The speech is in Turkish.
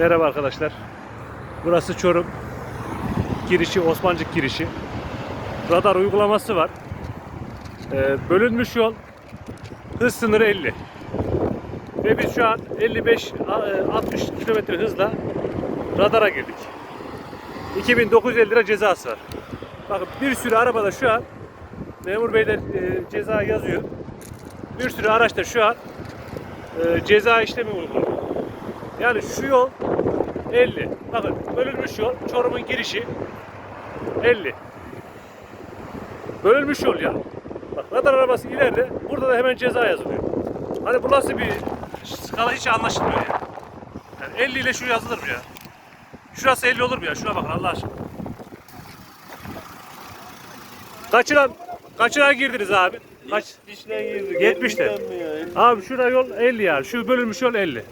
Merhaba arkadaşlar. Burası Çorum. Girişi, Osmancık girişi. Radar uygulaması var. Ee, bölünmüş yol. Hız sınırı 50. Ve biz şu an 55-60 kilometre hızla radara girdik. 2950 lira cezası var. Bakın bir sürü arabada şu an memur beyler e, ceza yazıyor. Bir sürü araçta şu an e, ceza işlemi uyguluyor. Yani şu yol 50. Bakın bölünmüş yol Çorum'un girişi 50. Bölünmüş yol ya. Bak radar arabası ileride burada da hemen ceza yazılıyor. Hani bu nasıl bir skala hiç anlaşılmıyor ya. Yani 50 ile şu yazılır mı ya? Şurası 50 olur mu ya? Şuna bakın Allah aşkına. Kaçıra kaçıra girdiniz abi? Kaç? 70'den girdik. 70'te. 70'den mi ya? Abi şura yol 50 yani. Şu bölünmüş yol 50.